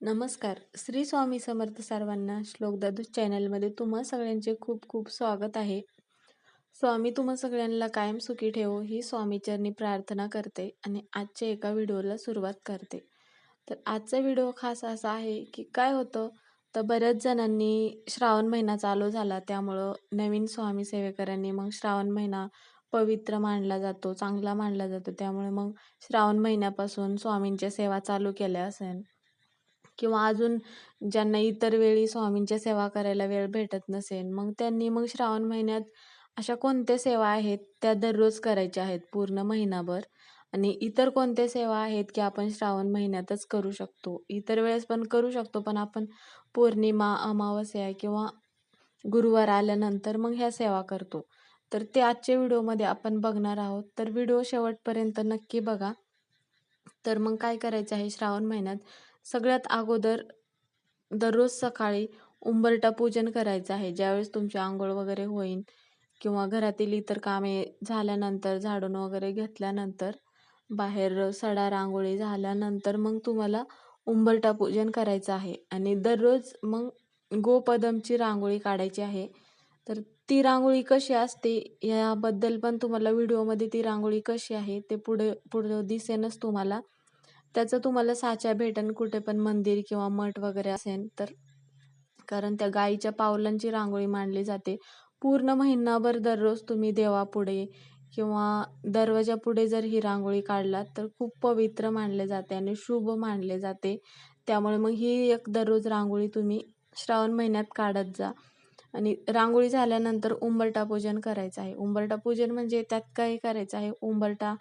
नमस्कार. श्री स्वामी समर्थ सर्वांना श्लोक दादू चॅनलमध्ये तुम्हा सगळ्यांचे खूप खूप स्वागत आहे. स्वामी तुम्हा सगळ्यांना कायम सुखी ठेवो ही स्वामीचरणी प्रार्थना करते आणि आजच्या एका व्हिडिओला सुरुवात करते. तर आजचा व्हिडिओ खास असा आहे की काय होतं तर बऱ्याच जणांनी श्रावण महिना चालू झाला त्यामुळं नवीन स्वामी सेवेकरांनी मग श्रावण महिना पवित्र मानला जातो चांगला मानला जातो त्यामुळे मग श्रावण महिन्यापासून स्वामींच्या सेवा चालू केल्या असेल किंवा अजून ज्यांना इतर वेळी स्वामींच्या सेवा करायला वेळ भेटत नसेल मग त्यांनी मग श्रावण महिन्यात अशा कोणत्या सेवा आहेत त्या दररोज करायच्या आहेत पूर्ण महिनाभर? आणि इतर कोणत्या सेवा आहेत की आपण श्रावण महिन्यातच करू शकतो? इतर वेळेस पण करू शकतो पण आपण पौर्णिमा अमावस्या किंवा गुरुवार आल्यानंतर मग ह्या सेवा करतो. तर ते आजच्या व्हिडिओमध्ये आपण बघणार आहोत. तर व्हिडिओ शेवटपर्यंत नक्की बघा. तर मग काय करायचं आहे? श्रावण महिन्यात सगळ्यात अगोदर दररोज सकाळी उंबरटा पूजन करायचं आहे. ज्यावेळेस तुमची आंघोळ वगैरे होईल किंवा घरातील इतर कामे झाल्यानंतर झाडून वगैरे घेतल्यानंतर बाहेर सडा रांगोळी झाल्यानंतर मग तुम्हाला उंबरटा पूजन करायचं आहे. आणि दररोज मग गोपदमची रांगोळी काढायची आहे. तर ती रांगोळी कशी असते याबद्दल पण तुम्हाला व्हिडिओमध्ये ती रांगोळी कशी आहे ते पुढे पुढं दिसेनच तुम्हाला त्याचं तुम्हाला साच्या भेटन कुठे पण मंदिर किंवा मठ वगैरे असेल तर. कारण त्या गाईच्या पावलांची रांगोळी मांडली जाते. पूर्ण महिनाभर दररोज तुम्ही देवापुढे किंवा दरवाजा पुढे जर ही रांगोळी काढलात तर खूप पवित्र मानले जाते आणि शुभ मानले जाते. त्यामुळे मग ही एक दररोज रांगोळी तुम्ही श्रावण महिन्यात काढत जा. आणि रांगोळी झाल्यानंतर उंबरटा पूजन करायचं आहे. उंबरटा पूजन म्हणजे त्यात काय करायचं आहे? उंबरटा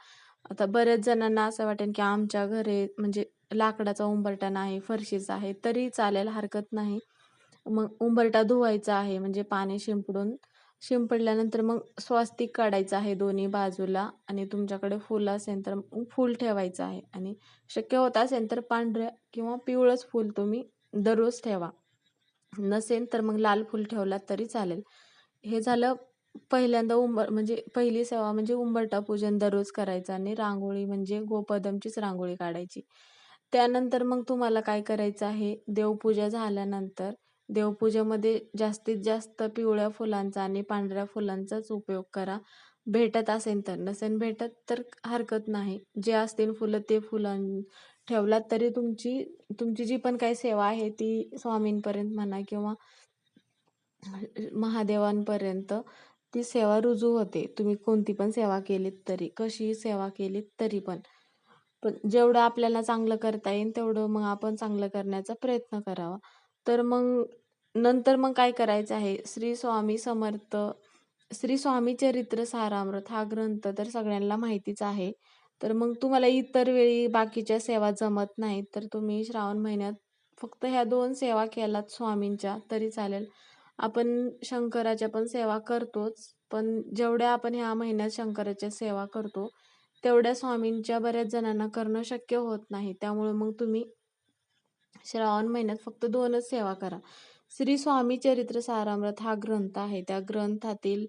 आता बऱ्याच जणांना असं वाटेल की आमच्या घरी म्हणजे लाकडाचा उंबरटा नाही फरशीचा आहे तरी चालेल हरकत नाही. मग उंबरटा धुवायचा आहे म्हणजे पाणी शिंपडून. शिंपडल्यानंतर मग स्वास्तिक काढायचं आहे दोन्ही बाजूला आणि तुमच्याकडे फुलं असेल तर फूल ठेवायचं आहे. आणि शक्य होत असेल तर पांढऱ्या किंवा पिवळंच फूल तुम्ही दररोज ठेवा. नसेल तर मग लाल फूल ठेवलात तरी चालेल. हे झालं पहिल्यांदा उंबर म्हणजे पहिली सेवा म्हणजे उंबरटा पूजन दररोज करायचं आणि रांगोळी म्हणजे गोपदमचीच रांगोळी काढायची. त्यानंतर मग तुम्हाला काय करायचं आहे? देवपूजा झाल्यानंतर देवपूजेमध्ये जास्तीत जास्त पिवळ्या फुलांचा आणि पांढऱ्या फुलांचाच उपयोग करा. भेटत असेल तर. नसेल भेटत तर हरकत नाही. जे असतील फुलं ते फुलं ठेवलात तरी तुमची तुमची जी पण काही सेवा आहे ती स्वामींपर्यंत म्हणा किंवा महादेवांपर्यंत ती सेवा रुजू होते. तुम्ही कोणती पण सेवा केलीत तरी कशी सेवा केलीत तरी पण. पण जेवढं आपल्याला चांगलं करता येईल तेवढं मग आपण चांगलं करण्याचा प्रयत्न करावा. तर मग नंतर मग काय करायचं आहे? श्री स्वामी समर्थ श्री स्वामी चरित्र सारामृत हा ग्रंथ तर सगळ्यांना माहितीच आहे. तर मग तुम्हाला इतर वेळी बाकीच्या सेवा जमत नाहीत तर तुम्ही श्रावण महिन्यात फक्त ह्या दोन सेवा केलात स्वामींच्या तरी चालेल. आपण शंकराच्या पण सेवा करतोच पण जेवढ्या आपण ह्या महिन्यात शंकराच्या सेवा करतो तेवढ्या स्वामींच्या बऱ्याच जणांना करणं शक्य होत नाही. त्यामुळे मग तुम्ही श्रावण महिन्यात फक्त दोनच सेवा करा. श्री स्वामी चरित्र सारामृत हा ग्रंथ आहे. त्या ग्रंथातील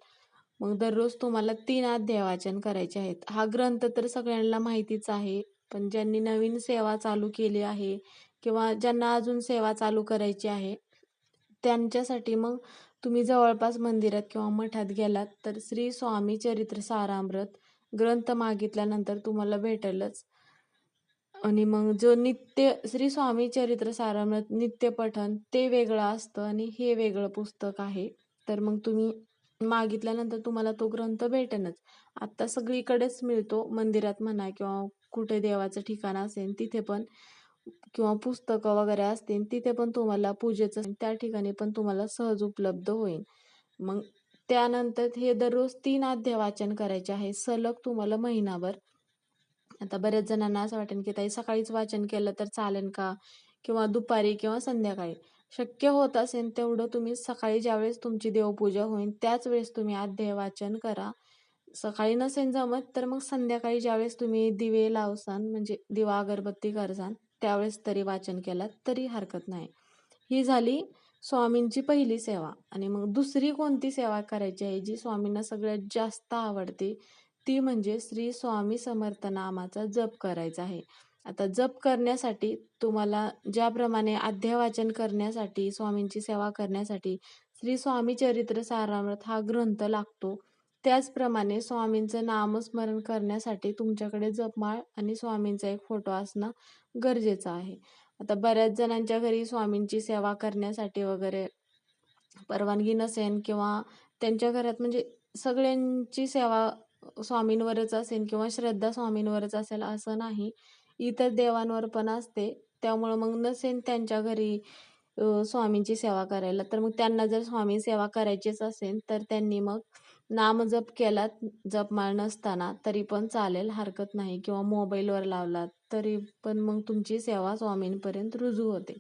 मग दररोज तुम्हाला तीन अध्याय वाचन करायचे आहेत. हा ग्रंथ तर सगळ्यांना माहितीच आहे पण ज्यांनी नवीन सेवा चालू केली आहे किंवा ज्यांना अजून सेवा चालू करायची आहे त्यांच्यासाठी मग तुम्ही जवळपास मंदिरात किंवा मठात गेलात तर श्री स्वामी चरित्र सारामृत ग्रंथ मागितल्यानंतर तुम्हाला भेटेलच. आणि मग जो नित्य श्री स्वामी चरित्र सारामृत नित्य पठण ते वेगळं असतं आणि हे वेगळं पुस्तक आहे. तर मग तुम्ही मागितल्यानंतर तुम्हाला तो ग्रंथ भेटेनच. आत्ता सगळीकडेच मिळतो मंदिरात म्हणा किंवा कुठे देवाचं ठिकाण असेल तिथे पण किंवा पुस्तकं वगैरे असतील तिथे पण तुम्हाला पूजेचं त्या ठिकाणी पण तुम्हाला सहज उपलब्ध होईल. मग त्यानंतर हे दररोज तीन अध्याय वाचन करायचे आहे. सलग तुम्हाला महिनाभर. आता बऱ्याच जणांना असं वाटेल की ताई सकाळीच वाचन केलं तर चालेल का? किंवा दुपारी किंवा संध्याकाळी. शक्य होत असेल तेवढं तुम्ही सकाळी ज्यावेळेस तुमची देवपूजा होईल त्याच वेळेस तुम्ही अध्याय वाचन करा. सकाळी नसेल जमत तर मग संध्याकाळी ज्यावेळेस तुम्ही दिवे लावसान म्हणजे दिवा अगरबत्ती करसान त्यावेळेस तरी वाचन केलात तरी हरकत नाही. ही झाली स्वामींची पहिली सेवा. आणि मग दुसरी कोणती सेवा करायची आहे जी स्वामींना सगळ्यात जास्त आवडते ती म्हणजे श्री स्वामी समर्थ नामाचा जप करायचा आहे. आता जप करण्यासाठी तुम्हाला ज्याप्रमाणे अध्यावाचन करण्यासाठी, स्वामींची सेवा करण्यासाठी श्री स्वामी चरित्र सारामृत हा ग्रंथ लागतो. त्याचप्रमाणे स्वामींचं नामस्मरण करण्यासाठी तुमच्याकडे जपमाळ आणि स्वामींचा एक फोटो असणं गरजेचं आहे. आता बऱ्याच जणांच्या घरी स्वामींची सेवा करण्यासाठी वगैरे परवानगी नसेल किंवा त्यांच्या घरात म्हणजे सगळ्यांची सेवा स्वामींवरच असेल किंवा श्रद्धा स्वामींवरच असेल असं नाही. इतर देवांवर पण असते. त्यामुळं मग नसेल त्यांच्या घरी स्वामींची सेवा करायला, तर मग त्यांना जर स्वामी सेवा करायचीच असेल, तर त्यांनी मग नामजप केलात, जपमाळ नसताना तरी पण चालेल, हरकत नाही किंवा मोबाईलवर लावलात तरी पण मग तुमची सेवा स्वामींपर्यंत रुजू होते.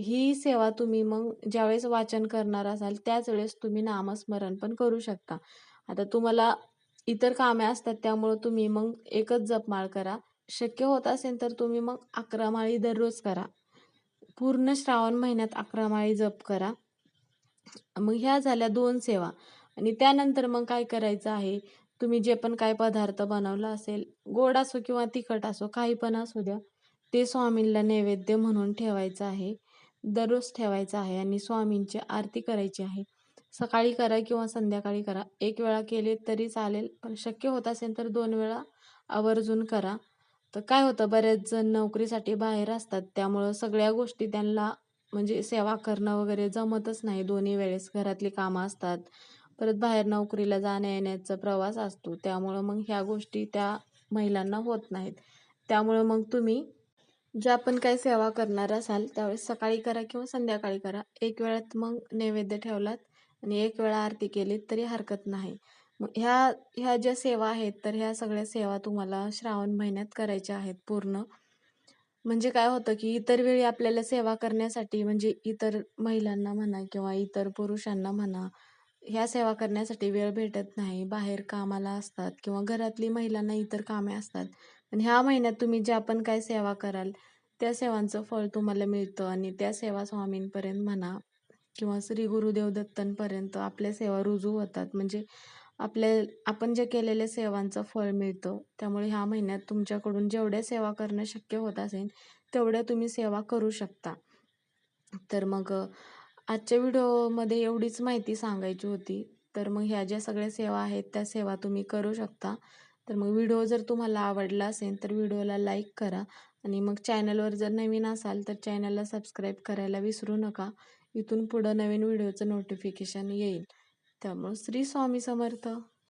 ही सेवा तुम्ही मग ज्यावेळेस वाचन करणार असाल, त्याच वेळेस तुम्ही नामस्मरण पण करू शकता. आता तुम्हाला इतर कामे असतात, त्यामुळं तुम्ही मग एकच जपमाळ करा. शक्य होत असेल तर तुम्ही मग 11 माळी दररोज करा. पूर्ण श्रावण महिन्यात 11 माळी जप करा. मग ह्या झाल्या दोन सेवा आणि त्यानंतर मग काय करायचं आहे, तुम्ही जे पण काय पदार्थ बनवला असेल, गोड असो किंवा तिखट असो, काही पण असू द्या, ते स्वामींना नैवेद्य म्हणून ठेवायचं आहे. दररोज ठेवायचं आहे आणि स्वामींची आरती करायची आहे. सकाळी करा किंवा संध्याकाळी करा. एक वेळा केले तरी चालेल, पण शक्य होत असेल तर दोन वेळा आवर्जून करा. तर काय होतं, बरेच जण नोकरीसाठी बाहेर असतात, त्यामुळं सगळ्या गोष्टी त्यांना म्हणजे सेवा करणं वगैरे जमतच नाही दोन्ही वेळेस. घरातली कामं असतात, परत बाहेर नोकरीला जाण्या-येण्याचा प्रवास असतो. त्यामुळं मग ह्या गोष्टी त्या महिलांना होत नाहीत. त्यामुळं मग तुम्ही ज्या पण काही सेवा करणार असाल, त्यावेळेस सकाळी करा किंवा संध्याकाळी करा. एक वेळात मग नैवेद्य ठेवलात आणि एक वेळा आरती केलीत तरी हरकत नाही. मग ह्या ह्या ज्या सेवा आहेत, तर ह्या सगळ्या सेवा तुम्हाला श्रावण महिन्यात करायच्या आहेत पूर्ण. म्हणजे काय होतं, की इतर वेळी आपल्याला सेवा करण्यासाठी म्हणजे इतर महिलांना म्हणा किंवा इतर पुरुषांना म्हणा, ह्या सेवा करण्यासाठी वेळ भेटत नाही. बाहेर कामाला असतात किंवा घरातली महिलांना इतर कामे असतात. पण ह्या महिन्यात तुम्ही ज्या पण काय सेवा कराल, त्या सेवांचं फळ तुम्हाला मिळतं आणि त्या सेवा स्वामींपर्यंत म्हणा किंवा श्री गुरुदेव दत्तांपर्यंत आपल्या सेवा रुजू होतात. म्हणजे आपल्या आपण जे केलेल्या सेवांचं फळ मिळतं. त्यामुळे ह्या महिन्यात तुमच्याकडून जेवढ्या सेवा करणं शक्य होत असेल, तेवढ्या तुम्ही सेवा करू शकता. तर मग आजच्या व्हिडिओमध्ये एवढीच माहिती सांगायची होती. तर मग ह्या ज्या सगळ्या सेवा आहेत, त्या सेवा तुम्ही करू शकता. तर मग व्हिडिओ जर तुम्हाला आवडला असेल, तर व्हिडिओला लाईक करा आणि मग चॅनलवर जर नवीन असाल, तर चॅनलला सबस्क्राईब करायला विसरू नका. इथून पुढं नवीन व्हिडिओचं नोटिफिकेशन येईल. त्यामुळं श्री स्वामी समर्थ.